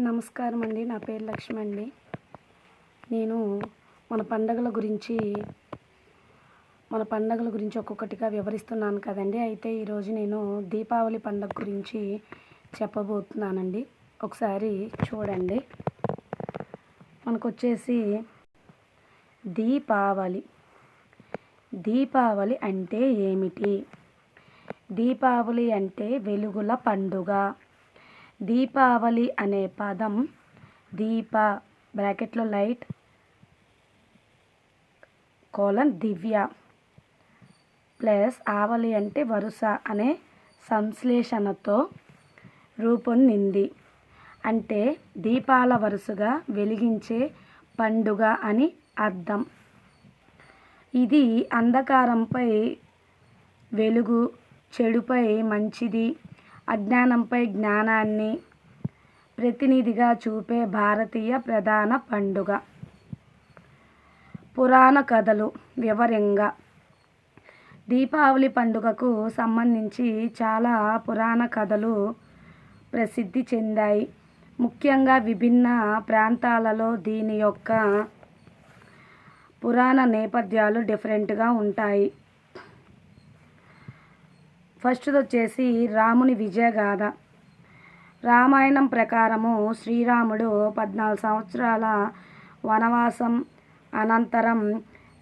నమస్కారం అండి. నా పేరు లక్ష్మి అండి. నేను మన పండగల గురించి మన పండగల గురించి ఒక్కొక్కటిగా వివరిస్తున్నాను కదండి. అయితే ఈరోజు నేను దీపావళి పండగ గురించి చెప్పబోతున్నానండి. ఒకసారి చూడండి. మనకు వచ్చేసి దీపావళి. దీపావళి అంటే ఏమిటి? దీపావళి అంటే వెలుగుల పండుగ. దీపావళి అనే పదం దీప బ్రాకెట్లో లైట్ కోలన్ దివ్య ప్లస్ ఆవలి అంటే వరుస అనే సంశ్లేషణతో రూపొందింది. అంటే దీపాల వరుసగా వెలిగించే పండుగ అని అర్థం. ఇది అంధకారంపై వెలుగు చెడుపై మంచిది. అజ్ఞానంపై జ్ఞానాన్ని ప్రతినిధిగా చూపే భారతీయ ప్రధాన పండుగ. పురాణ కథలు వివరంగా. దీపావళి పండుగకు సంబంధించి చాలా పురాణ కథలు ప్రసిద్ధి చెందాయి. ముఖ్యంగా విభిన్న ప్రాంతాలలో దీని యొక్క పురాణ నేపథ్యాలు డిఫరెంట్గా ఉంటాయి. ఫస్ట్ది వచ్చేసి రాముని విజయగాథ. రామాయణం ప్రకారము శ్రీరాముడు పద్నాలుగు సంవత్సరాల వనవాసం అనంతరం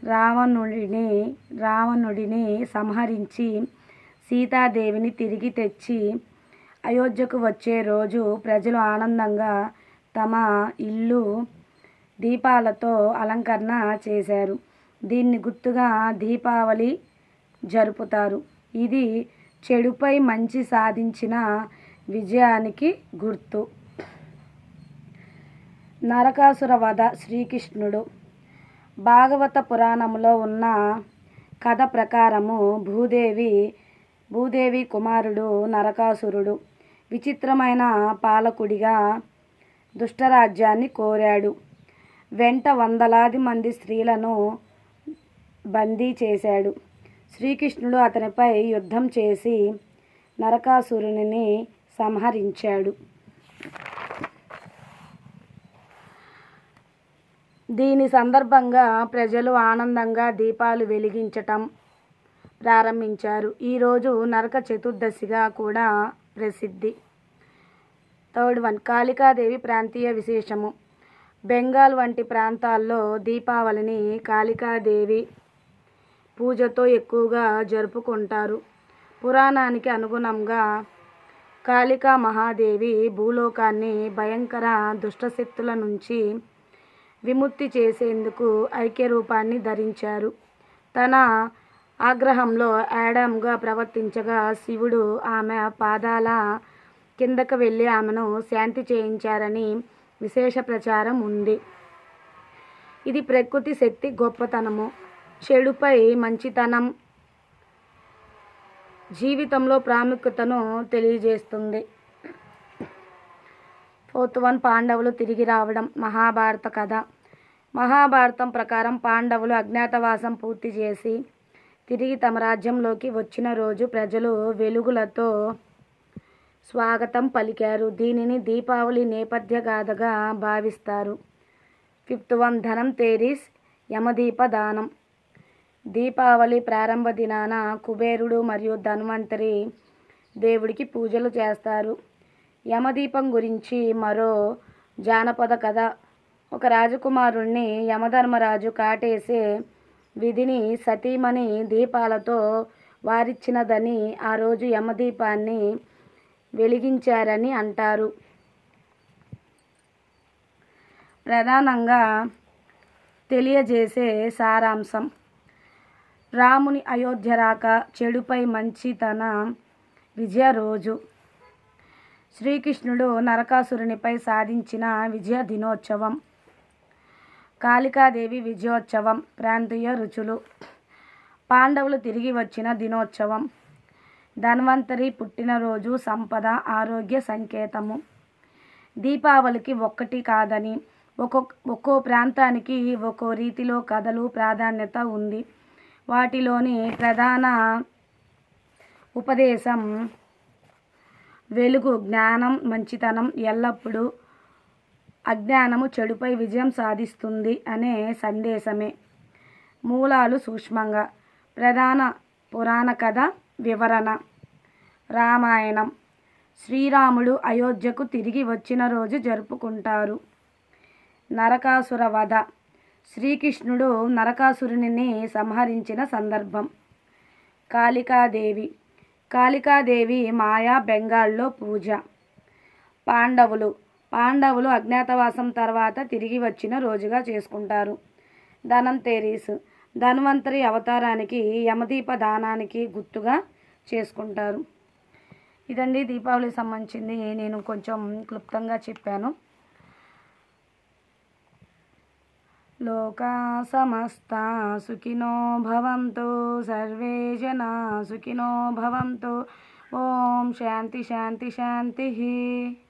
రావణుడిని రావణుడిని సంహరించి సీతాదేవిని తిరిగి తెచ్చి అయోధ్యకు వచ్చే రోజు ప్రజలు ఆనందంగా తమ ఇల్లు దీపాలతో అలంకరణ చేశారు. దీన్ని గుర్తుగా దీపావళి జరుపుతారు. ఇది చెడుపై మంచి సాధించిన విజయానికి గుర్తు. నరకాసుర వధ శ్రీకృష్ణుడు. భాగవత పురాణంలో ఉన్న కథ ప్రకారము భూదేవి భూదేవి కుమారుడు నరకాసురుడు విచిత్రమైన పాలకుడిగా దుష్టరాజ్యాన్ని కోరాడు. వెంట వందలాది మంది స్త్రీలను బందీ చేశాడు. శ్రీకృష్ణుడు అతనిపై యుద్ధం చేసి నరకాసురుని సంహరించాడు. దీని సందర్భంగా ప్రజలు ఆనందంగా దీపాలు వెలిగించటం ప్రారంభించారు. ఈరోజు నరక చతుర్దశిగా కూడా ప్రసిద్ధి. థర్డ్ వన్ కాళికాదేవి ప్రాంతీయ విశేషము. బెంగాల్ వంటి ప్రాంతాల్లో దీపావళిని కాళికాదేవి పూజతో ఎక్కువగా జరుపుకుంటారు. పురాణానికి అనుగుణంగా కాళికా మహాదేవి భూలోకాన్ని భయంకర దుష్టశక్తుల నుంచి విముక్తి చేసేందుకు ఐక్య రూపాన్ని ధరించారు. తన ఆగ్రహంలో యాడమ్గా ప్రవర్తించగా శివుడు ఆమె పాదాల కిందకు వెళ్ళి ఆమెను శాంతి చేయించారని విశేష ప్రచారం ఉంది. ఇది ప్రకృతి శక్తి గొప్పతనము. చెడుపై మంచితనం జీవితంలో ప్రాముఖ్యతను తెలియజేస్తుంది. ఫోర్త్ వన్ పాండవులు తిరిగి రావడం మహాభారత కథ. మహాభారతం ప్రకారం పాండవులు అజ్ఞాతవాసం పూర్తి చేసి తిరిగి తమ రాజ్యంలోకి వచ్చిన రోజు ప్రజలు వెలుగులతో స్వాగతం పలికారు. దీనిని దీపావళి నేపథ్య గాథగా భావిస్తారు. ఫిఫ్త్ వన్ ధనం తేరీస్ యమదీప దానం. దీపావళి ప్రారంభ దినాన కుబేరుడు మరియు ధన్వంతరి దేవుడికి పూజలు చేస్తారు. యమదీపం గురించి మరో జానపద కథ. ఒక రాజకుమారుణ్ణి యమధర్మరాజు కాటేసే విధిని సతీమణి దీపాలతో వారిచ్చినదని ఆ రోజు యమదీపాన్ని వెలిగించారని అంటారు. ప్రధానంగా తెలియజేసే సారాంశం రాముని అయోధ్య రాక చెడుపై మంచితన విజయ రోజు. శ్రీకృష్ణుడు నరకాసురునిపై సాధించిన విజయ దినోత్సవం. కాళికాదేవి విజయోత్సవం ప్రాంతీయ రుచులు. పాండవులు తిరిగి వచ్చిన దినోత్సవం. ధన్వంతరి పుట్టినరోజు సంపద ఆరోగ్య సంకేతము. దీపావళికి ఒక్కటి కాదని ఒక్కొక్క ఒక్కో ప్రాంతానికి ఒక్కో రీతిలో కథలు ప్రాధాన్యత ఉంది. వాటిలోని ప్రధాన ఉపదేశం వెలుగు జ్ఞానం మంచితనం ఎల్లప్పుడూ అజ్ఞానము చెడుపై విజయం సాధిస్తుంది అనే సందేశమే. మూలాలు సూక్ష్మంగా. ప్రధాన పురాణ కథ వివరణ. రామాయణం. శ్రీరాముడు అయోధ్యకు తిరిగి వచ్చిన రోజు జరుపుకుంటారు. నరకాసుర వధ. శ్రీకృష్ణుడు నరకాసురుని సంహరించిన సందర్భం. కాళికాదేవి. కాళికాదేవి మాయా బెంగాల్లో పూజ. పాండవులు. పాండవులు అజ్ఞాతవాసం తర్వాత తిరిగి వచ్చిన రోజుగా చేసుకుంటారు. ధనంతేరీస్ ధన్వంతరి అవతారానికి యమదీప దానానికి గుర్తుగా చేసుకుంటారు. ఇదండి దీపావళికి సంబంధించింది. నేను కొంచెం క్లుప్తంగా చెప్పాను. लोका समस्ता सुखिनो भवन्तु सर्वे जनाः सुखिनो भवन्तु। ॐ शान्ति शान्ति शान्तिः।